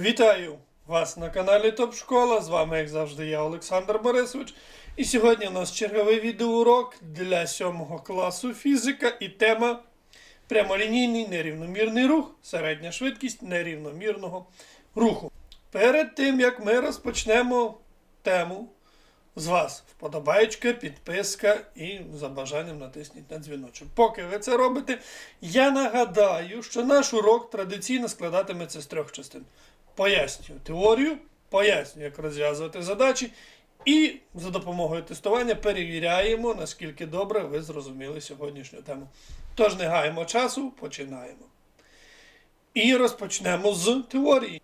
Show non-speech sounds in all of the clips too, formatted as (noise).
Вітаю вас на каналі Топ Школа. З вами, як завжди, я Олександр Борисович. І сьогодні у нас черговий відеоурок для 7 класу фізика і тема прямолінійний нерівномірний рух, середня швидкість нерівномірного руху. Перед тим як ми розпочнемо тему, з вас вподобаєчка, підписка і за бажанням натисніть на дзвіночок. Поки ви це робите, я нагадаю, що наш урок традиційно складатиметься з трьох частин. Пояснюю теорію, пояснюю, як розв'язувати задачі, і за допомогою тестування перевіряємо, наскільки добре ви зрозуміли сьогоднішню тему. Тож не гаємо часу, починаємо. І розпочнемо з теорії.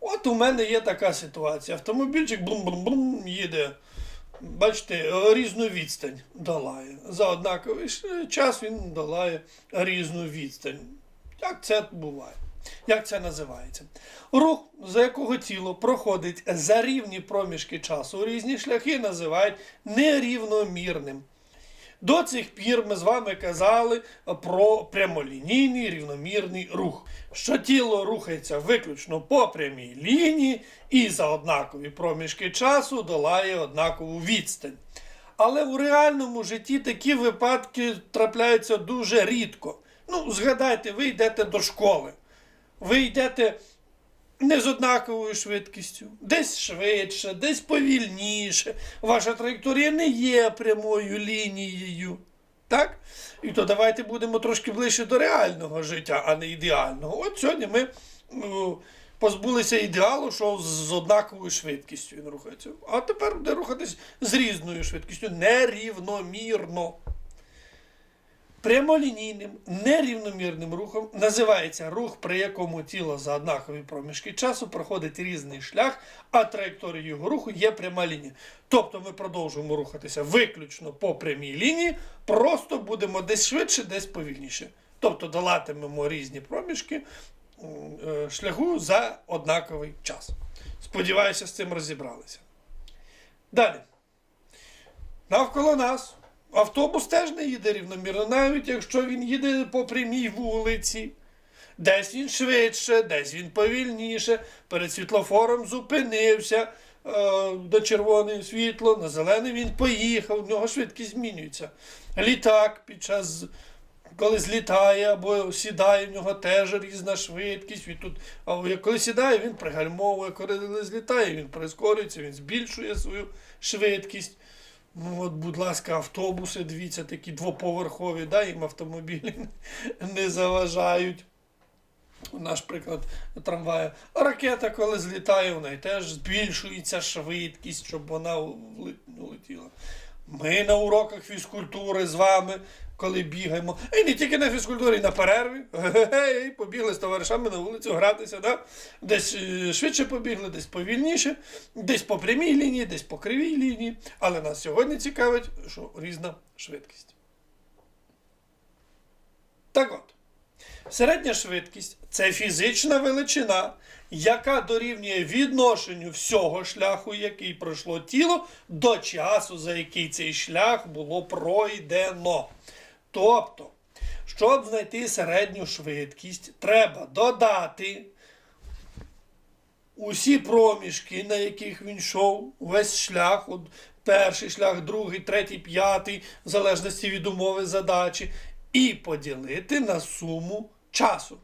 От у мене є така ситуація. Автомобільчик блум-блум-блум їде. Бачите, різну відстань долає. За однаковий час він долає різну відстань. Як це буває? Як це називається? Рух, за якого тіло проходить за рівні проміжки часу, різні шляхи називають нерівномірним. До цих пір ми з вами казали про прямолінійний рівномірний рух, що тіло рухається виключно по прямій лінії і за однакові проміжки часу долає однакову відстань. Але у реальному житті такі випадки трапляються дуже рідко. Ну, згадайте, ви йдете до школи, ви йдете не з однаковою швидкістю, десь швидше, десь повільніше. Ваша траєкторія не є прямою лінією. Так? І то давайте будемо трошки ближче до реального життя, а не ідеального. От сьогодні ми ну, позбулися ідеалу, що з однаковою швидкістю він рухається. А тепер буде рухатись з різною швидкістю, нерівномірно. Прямолінійним нерівномірним рухом називається рух, при якому тіло за однакові проміжки часу проходить різний шлях, а траєкторія його руху є пряма лінія. Тобто ми продовжуємо рухатися виключно по прямій лінії, просто будемо десь швидше, десь повільніше. Тобто долатимемо різні проміжки е, шляху за однаковий час. Сподіваюся, з цим розібралися. Далі. Навколо нас автобус теж не їде рівномірно, навіть якщо він їде по прямій вулиці. Десь він швидше, десь він повільніше, перед світлофором зупинився е, до червоне світло, на зелене він поїхав, в нього швидкість змінюється. Літак під час, коли злітає або сідає, в нього теж різна швидкість. Він тут, а коли сідає, він пригальмовує, коли злітає, він прискорюється, він збільшує свою швидкість. Ну, от, будь ласка, автобуси, дивіться, такі двоповерхові, да, їм автомобілі (laughs) не заважають. Наш приклад трамвая. Ракета, коли злітає, в неї теж збільшується швидкість, щоб вона улетіла. Ми на уроках фізкультури з вами, коли бігаємо, і не тільки на фізкультурі, і на перерві. Гей, побігли з товаришами на вулицю гратися. Да? Десь е, швидше побігли, десь повільніше, десь по прямій лінії, десь по кривій лінії. Але нас сьогодні цікавить, що різна швидкість. Так от. Середня швидкість це фізична величина, яка дорівнює відношенню всього шляху, який пройшло тіло, до часу, за який цей шлях було пройдено. Тобто, щоб знайти середню швидкість, треба додати усі проміжки, на яких він йшов, весь шлях, перший шлях, другий, третій, п'ятий, в залежності від умови задачі, і поділити на суму часу.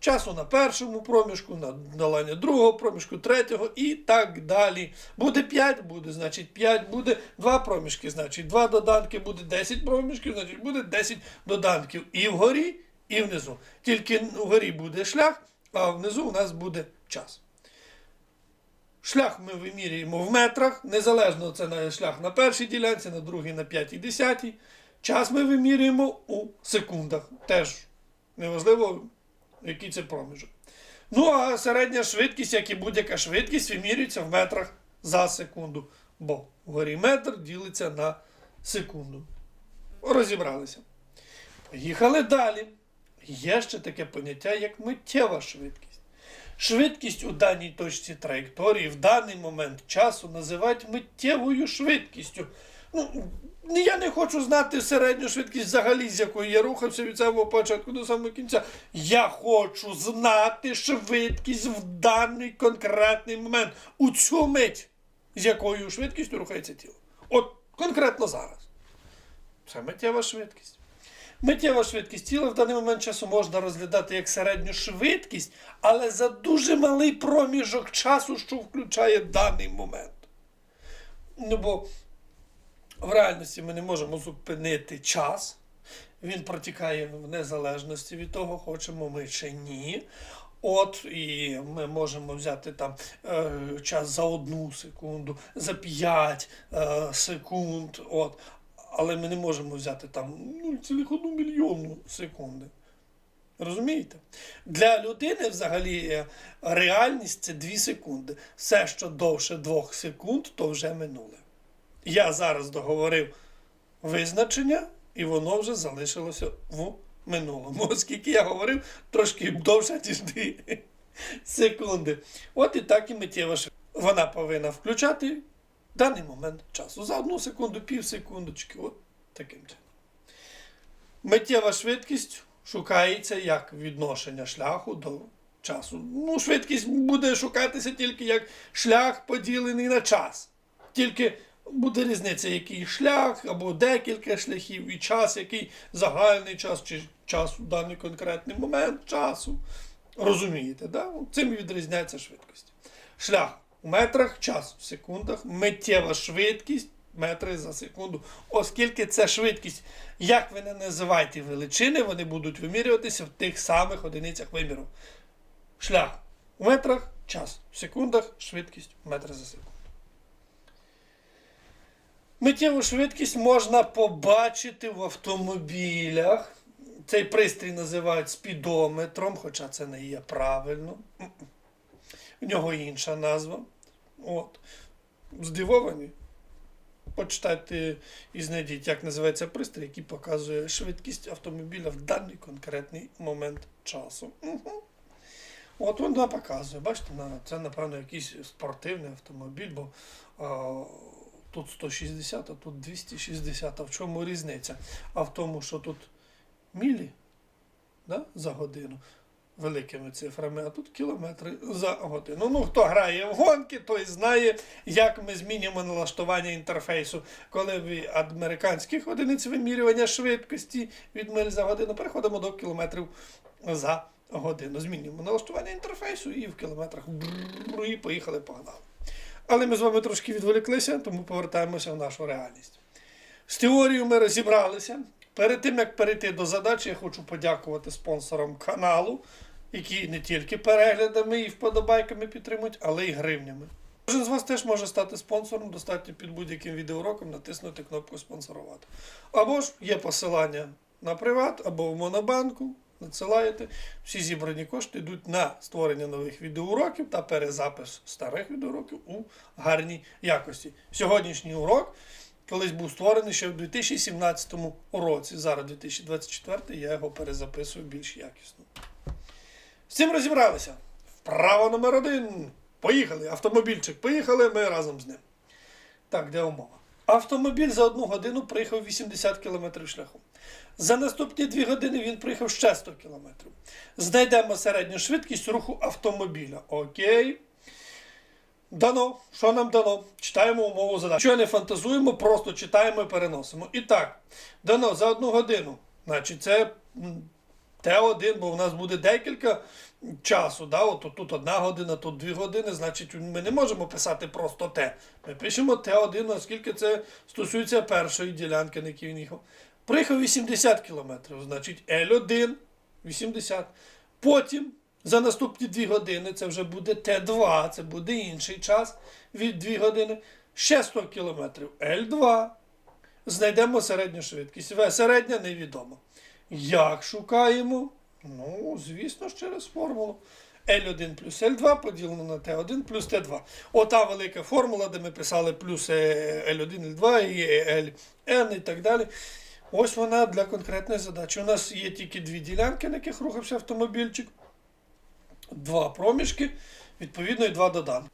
Часу на першому проміжку, на долання другого проміжку, третього і так далі. Буде 5, буде, значить 5, буде 2 проміжки, значить 2 доданки, буде 10 проміжків, значить буде 10 доданків і вгорі, і внизу. Тільки вгорі буде шлях, а внизу у нас буде час. Шлях ми вимірюємо в метрах, незалежно це шлях на першій ділянці, на другій, на п'ятій, десятій. Час ми вимірюємо у секундах. Теж неважливо, який це проміжок. Ну, а середня швидкість, як і будь-яка швидкість, вимірюється в метрах за секунду. Бо вгорі метр ділиться на секунду. Розібралися. Поїхали далі. Є ще таке поняття, як миттєва швидкість. Швидкість у даній точці траєкторії в даний момент часу називають миттєвою швидкістю. Ну, я не хочу знати середню швидкість взагалі, з якою я рухався від самого початку до самого кінця. Я хочу знати швидкість в даний конкретний момент, у цю мить, з якою швидкістю рухається тіло. От конкретно зараз. Це миттєва швидкість. Миттєва швидкість тіла в даний момент часу можна розглядати як середню швидкість, але за дуже малий проміжок часу, що включає даний момент. Ну бо в реальності ми не можемо зупинити час. Він протікає в незалежності від того, хочемо ми чи ні. От, і ми можемо взяти там е, час за одну секунду, за 5 е, секунд. От. Але ми не можемо взяти там 0,1 мільйонну секунди. Розумієте? Для людини взагалі е, реальність це 2 секунди. Все, що довше 2 секунд, то вже минуле. Я зараз договорив визначення, і воно вже залишилося в минулому. (laughs) Оскільки я говорив трошки довше, ніж 2 (laughs) секунди. От і так і миттєва швидкість. Вона повинна включати даний момент часу. За одну секунду, пів секундочки. От таким чином. Миттєва швидкість шукається як відношення шляху до часу. Ну, швидкість буде шукатися тільки як шлях поділений на час. Тільки буде різниця, який шлях, або декілька шляхів, і час, який загальний час, чи час у даний конкретний момент часу. Розумієте, да? цим і відрізняється швидкість. Шлях у метрах, час в секундах, миттєва швидкість метри за секунду. Оскільки це швидкість, як ви не називаєте величини, вони будуть вимірюватися в тих самих одиницях виміру. Шлях у метрах, час в секундах, швидкість метри за секунду. Миттєву швидкість можна побачити в автомобілях. Цей пристрій називають спідометром, хоча це не є правильно. В нього інша назва. От. Здивовані. Почитайте і знайдіть, як називається пристрій, який показує швидкість автомобіля в даний конкретний момент часу. Угу. От вона показує. Бачите, це, напевно, якийсь спортивний автомобіль, бо тут 160, а тут 260. А в чому різниця? А в тому, що тут мілі да, за годину великими цифрами, а тут кілометри за годину. Ну, хто грає в гонки, той знає, як ми змінюємо налаштування інтерфейсу. Коли ви американських одиниць вимірювання швидкості від миль за годину переходимо до кілометрів за годину. Змінюємо налаштування інтерфейсу і в кілометрах і поїхали, погнали. Але ми з вами трошки відволіклися, тому повертаємося в нашу реальність. З теорією ми розібралися. Перед тим, як перейти до задачі, я хочу подякувати спонсорам каналу, які не тільки переглядами і вподобайками підтримують, але й гривнями. Кожен з вас теж може стати спонсором, достатньо під будь-яким відеоуроком натиснути кнопку спонсорувати. Або ж є посилання на приват, або в Монобанку. Надсилаєте. Всі зібрані кошти йдуть на створення нових відеоуроків та перезапис старих відеоуроків у гарній якості. Сьогоднішній урок колись був створений ще в 2017 році. Зараз 2024 я його перезаписую більш якісно. З цим розібралися. Вправо номер один. Поїхали. Автомобільчик. Поїхали, ми разом з ним. Так, де умова? Автомобіль за одну годину приїхав 80 км шляху. За наступні дві години він приїхав ще 100 км. Знайдемо середню швидкість руху автомобіля. Окей. Дано. Що нам дано? Читаємо умову задачі. Що не фантазуємо, просто читаємо і переносимо. І так, дано за одну годину. Значить, це м, Т1, бо в нас буде декілька часу. Да? От тут одна година, тут дві години. Значить, ми не можемо писати просто Т. Ми пишемо Т1, оскільки це стосується першої ділянки, на якій він їхав. Приїхав 80 км, значить L1 80. Потім за наступні 2 години це вже буде Т2, це буде інший час від 2 години. Ще 100 км L2. Знайдемо середню швидкість. Середня невідома. Як шукаємо? Ну, звісно через формулу. L1 плюс L2 поділено на T1 плюс T2. Ота велика формула, де ми писали плюс е, L1, L2 і Ln і так далі. Ось вона для конкретної задачі. У нас є тільки дві ділянки, на яких рухався автомобільчик, два проміжки, відповідно, і два доданки.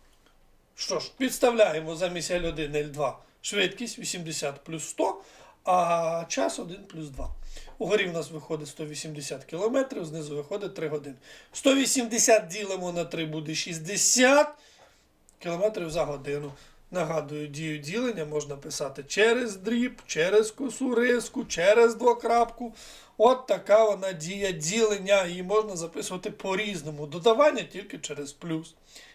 Що ж, підставляємо замість L1, L2 швидкість 80 плюс 100, а час 1 плюс 2. Угорі в нас виходить 180 км, знизу виходить 3 години. 180 ділимо на 3 буде 60 км за годину. Нагадую, дію ділення можна писати через дріб, через косу риску, через двокрапку. От така вона дія ділення. Її можна записувати по-різному. Додавання тільки через плюс,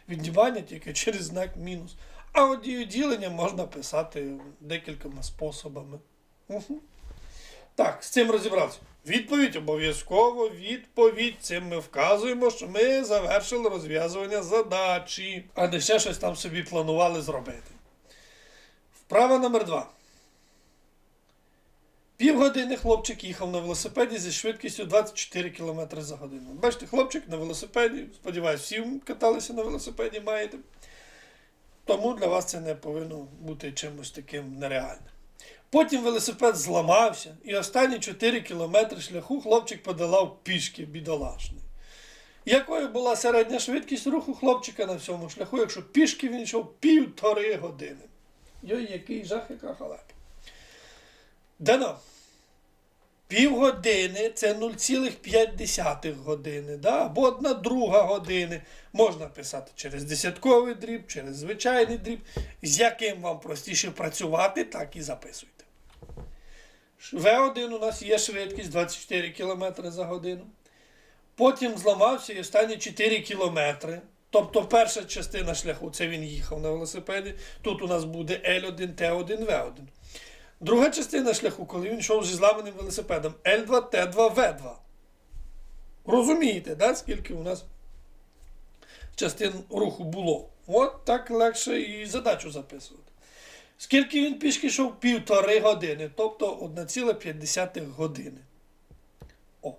віднімання тільки через знак мінус. А от дію ділення можна писати декількома способами. Угу. Так, з цим розібрався. Відповідь обов'язково відповідь. Цим ми вказуємо, що ми завершили розв'язування задачі, а не ще щось там собі планували зробити. Вправа номер два. Півгодини хлопчик їхав на велосипеді зі швидкістю 24 км за годину. Бачите, хлопчик на велосипеді. Сподіваюсь, всі каталися на велосипеді маєте. Тому для вас це не повинно бути чимось таким нереальним. Потім велосипед зламався, і останні 4 кілометри шляху хлопчик подолав пішки бідолашний. Якою була середня швидкість руху хлопчика на всьому шляху, якщо пішки він йшов півтори години? Йой, який жах, яка халепа. Дано. Півгодини це 0,5 години, да? або одна друга години. Можна писати через десятковий дріб, через звичайний дріб. З яким вам простіше працювати, так і записуйте. В1 у нас є швидкість 24 км за годину. Потім зламався і останні 4 кілометри. Тобто перша частина шляху це він їхав на велосипеді. Тут у нас буде L1, T1, V1. Друга частина шляху, коли він йшов зі зламаним велосипедом L2, T2, V2. Розумієте, да, скільки у нас частин руху було? От так легше і задачу записувати. Скільки він пішки йшов? Півтори години, тобто 1,5 години. О.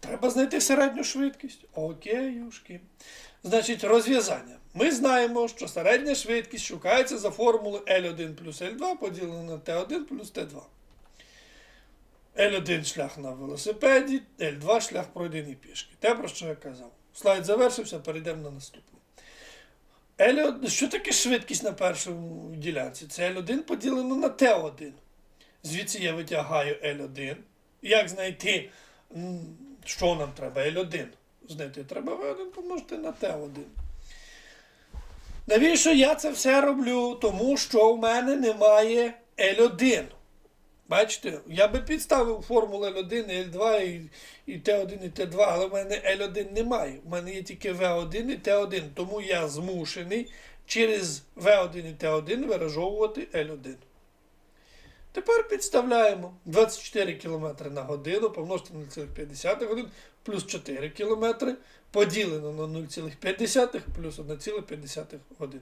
Треба знайти середню швидкість. Окей, юшки. Значить, розв'язання. Ми знаємо, що середня швидкість шукається за формулою L1 плюс L2 поділено на T1 плюс T2. L1 шлях на велосипеді, L2 шлях пройдений пішки. Те, про що я казав. Слайд завершився, перейдемо на наступний. L1, що таке швидкість на першому ділянці? Це L1 поділено на T1. Звідси я витягаю L1. Як знайти, що нам треба? L1. Знайти треба V1 помножити на T1. Навіщо я це все роблю? Тому що в мене немає L1. Бачите, я би підставив формулу L1, L2 і, і T1 і T2, але в мене L1 немає. У мене є тільки V1 і T1. Тому я змушений через V1 і T1 виражовувати L1. Тепер підставляємо 24 км на годину помножити на 0,5 годин плюс 4 км поділено на 0,5 плюс 1,5 годин.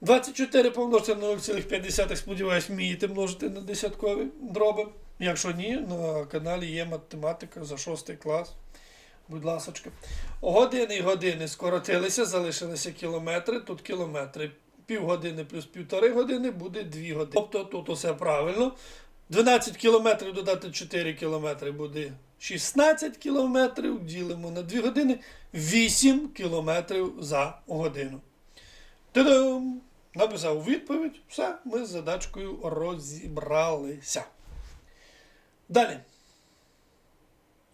24 помножити на 0,5, сподіваюсь, вмієте множити на десяткові дроби. Якщо ні, на каналі є математика за 6 клас. Будь ласочка. Години і години скоротилися, залишилися кілометри, тут кілометри. Півгодини плюс півтори години буде 2 години. Тобто тут усе правильно. 12 кілометрів додати 4 кілометри буде 16 кілометрів. Ділимо на 2 години 8 кілометрів за годину. Та-дам! Написав відповідь. Все, ми з задачкою розібралися. Далі.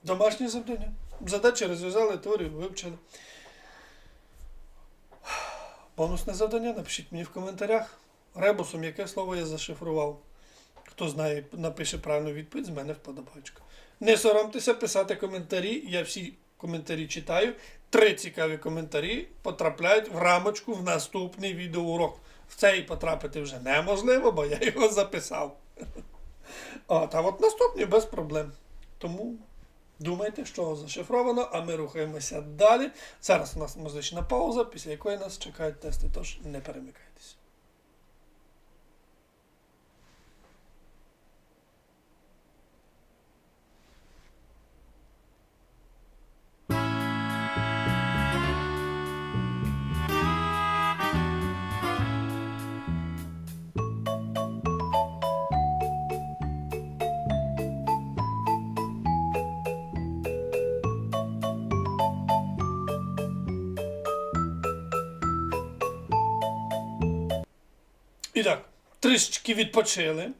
Домашнє завдання. Задачі розв'язали, теорію вивчили. Бонусне завдання напишіть мені в коментарях. Ребусом, яке слово я зашифрував. Хто знає, напише правильну відповідь, з мене вподобачка. Не соромтеся писати коментарі. Я всі коментарі читаю. Три цікаві коментарі потрапляють в рамочку в наступний відеоурок. В цей потрапити вже неможливо, бо я його записав. От, а от наступний без проблем. Тому думайте, що зашифровано, а ми рухаємося далі. Зараз у нас музична пауза, після якої нас чекають тести, тож не перемикайтеся. І так, трішечки відпочили.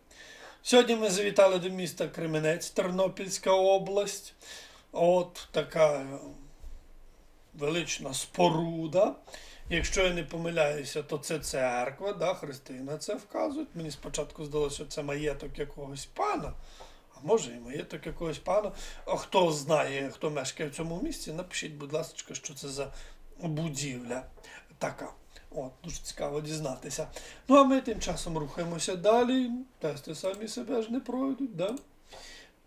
Сьогодні ми завітали до міста Кременець, Тернопільська область. От така е, велична споруда. Якщо я не помиляюся, то це церква, да, Христина це вказують. Мені спочатку здалося, що це маєток якогось пана. А може і маєток якогось пана. А хто знає, хто мешкає в цьому місці, напишіть, будь ласка, що це за будівля така. От, дуже цікаво дізнатися. Ну, а ми тим часом рухаємося далі. Тести самі себе ж не пройдуть, да?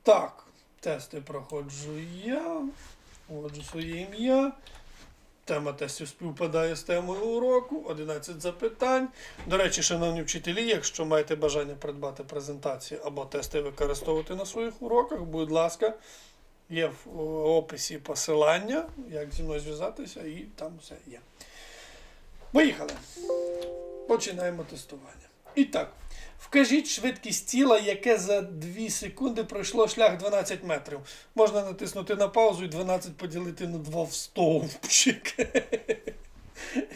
Так, тести проходжу я. Вводжу своє ім'я. Тема тестів співпадає з темою уроку. 11 запитань. До речі, шановні вчителі, якщо маєте бажання придбати презентації або тести використовувати на своїх уроках, будь ласка, є в описі посилання, як зі мною зв'язатися, і там все є. Поїхали. Починаємо тестування. І так, вкажіть швидкість тіла, яке за 2 секунди пройшло шлях 12 метрів. Можна натиснути на паузу і 12 поділити на 2 в стовпчик.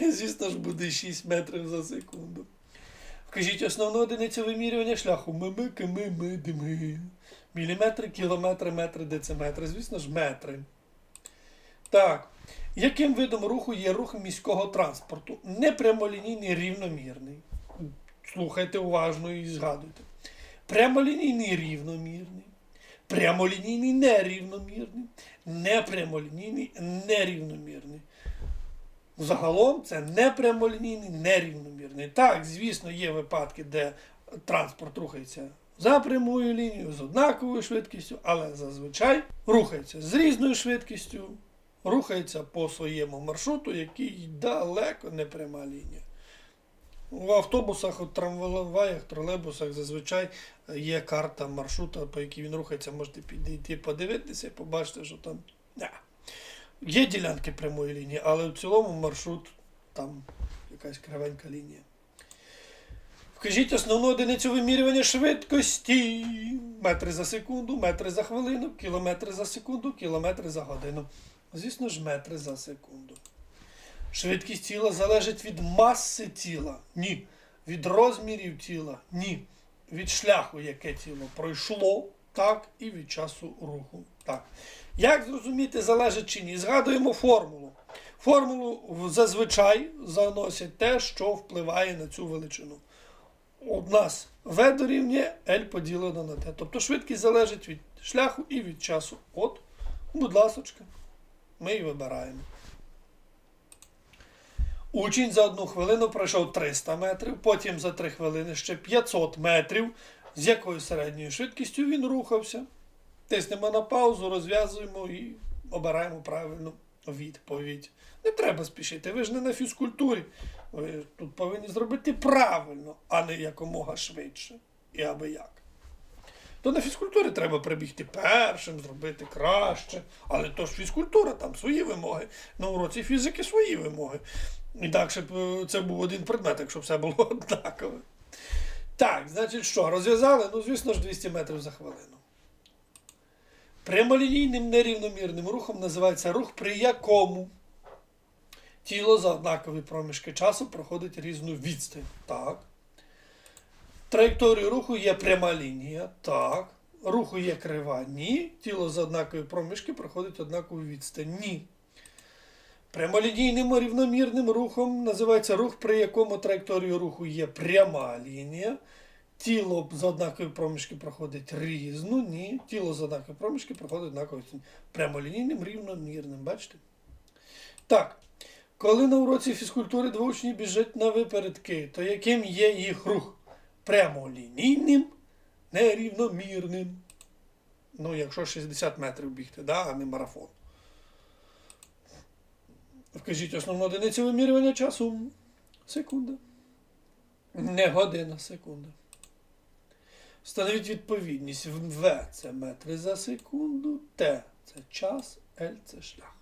(laughs) Звісно ж, буде 6 метрів за секунду. Вкажіть основну одиницю вимірювання шляху. Мими, кими, ми, дими. Міліметри, кілометри, метри, дециметри. Звісно ж, метри. Так. Яким видом руху є рух міського транспорту? Непрямолінійний рівномірний. Слухайте уважно і згадуйте. Прямолінійний рівномірний. Прямолінійний нерівномірний. Непрямолінійний нерівномірний. Загалом це непрямолінійний нерівномірний. Так, звісно, є випадки, де транспорт рухається за прямою лінією, з однаковою швидкістю, але зазвичай рухається з різною швидкістю, рухається по своєму маршруту, який далеко не пряма лінія. В автобусах, от трамваях, тролейбусах зазвичай є карта маршрута, по якій він рухається. Можете підійти подивитися і побачити, що там не. є ділянки прямої лінії, але в цілому маршрут там якась кривенька лінія. Вкажіть основну одиницю вимірювання швидкості. Метри за секунду, метри за хвилину, кілометри за секунду, кілометри за годину. Звісно ж, метри за секунду. Швидкість тіла залежить від маси тіла. Ні. Від розмірів тіла. Ні. Від шляху, яке тіло пройшло, так, і від часу руху. Так. Як зрозуміти, залежить чи ні? Згадуємо формулу. Формулу зазвичай заносять те, що впливає на цю величину. У нас V дорівнює L поділено на T. Тобто швидкість залежить від шляху і від часу. От, будь ласочка, ми і вибираємо. Учень за одну хвилину пройшов 300 метрів, потім за 3 хвилини ще 500 метрів. З якою середньою швидкістю він рухався. Тиснемо на паузу, розв'язуємо і обираємо правильну відповідь. Не треба спішити, ви ж не на фізкультурі. Ви тут повинні зробити правильно, а не якомога швидше. І аби як. То на фізкультурі треба прибігти першим, зробити краще. Але то ж фізкультура, там свої вимоги. На уроці фізики свої вимоги. І так, е, це був один предмет, якщо все було (laughs) однакове. Так, значить що, розв'язали? Ну, звісно ж, 200 метрів за хвилину. Прямолінійним нерівномірним рухом називається рух, при якому тіло за однакові проміжки часу проходить різну відстань. Так. Траєкторію руху є пряма лінія. Так. Руху є крива. Ні. Тіло за однакові проміжки проходить однакову відстань. Ні. Прямолінійним рівномірним рухом називається рух, при якому траєкторію руху є пряма лінія. Тіло за однакові проміжки проходить різну, ні. Тіло за однакові проміжки проходить однакову відстань. Прямолінійним рівномірним. Бачите? Так. Коли на уроці фізкультури два учні біжать на випередки, то яким є їх рух? Прямолінійним, нерівномірним. Ну, якщо 60 метрів бігти, да, а не марафон. Вкажіть основну одиницю вимірювання часу. Секунда. Не година, секунда. Встановіть відповідність. В це метри за секунду, Т це час, Л це шлях.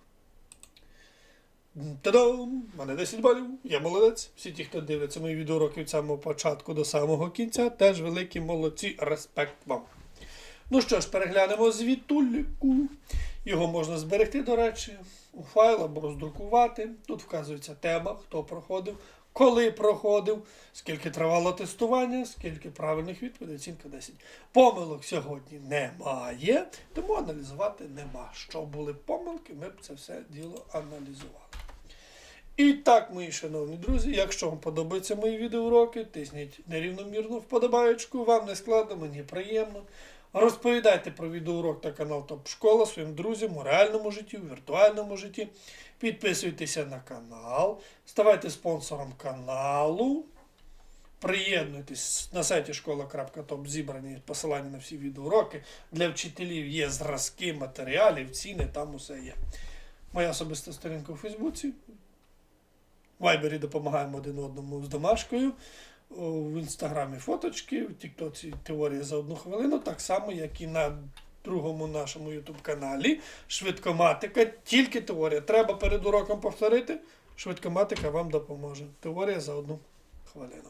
Та-дам! Мене 10 балів, я молодець. Всі ті, хто дивиться мої відеоуроки від самого початку до самого кінця, теж великі молодці, респект вам. Ну що ж, переглянемо звітульку. Його можна зберегти, до речі, у файл або роздрукувати. Тут вказується тема, хто проходив, коли проходив, скільки тривало тестування, скільки правильних відповідей, оцінка 10. Помилок сьогодні немає, тому аналізувати нема. Що були помилки, ми б це все діло аналізували. І так, мої шановні друзі, якщо вам подобаються мої відеоуроки, тисніть нерівномірну вподобаєчку, вам не складно, мені приємно. Розповідайте про відеоурок та канал Топ Школа своїм друзям у реальному житті, у віртуальному житті. Підписуйтеся на канал, ставайте спонсором каналу. Приєднуйтесь на сайті школа.топ зібрані посилання на всі відеоуроки. Для вчителів є зразки матеріалів, ціни, там усе є. Моя особиста сторінка у Фейсбуці. В Вайбері допомагаємо один одному з домашкою. В інстаграмі фоточки, в Тіктоці теорія за одну хвилину, так само, як і на другому нашому Ютуб каналі. Швидкоматика, тільки теорія. Треба перед уроком повторити. Швидкоматика вам допоможе. Теорія за одну хвилину.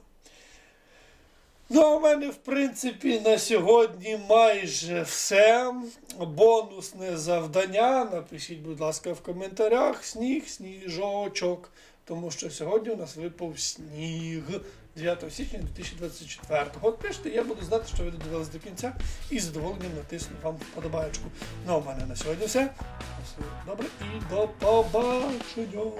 Ну, а у мене, в принципі, на сьогодні майже все. Бонусне завдання. Напишіть, будь ласка, в коментарях сніг, сніжочок. Тому що сьогодні у нас випав сніг 9 січня 2024. От пишете, я буду знати, що ви додивились до кінця і з задоволенням натисну вам вподобаєчку. Ну, а в мене на сьогодні все. Добре і до побачення.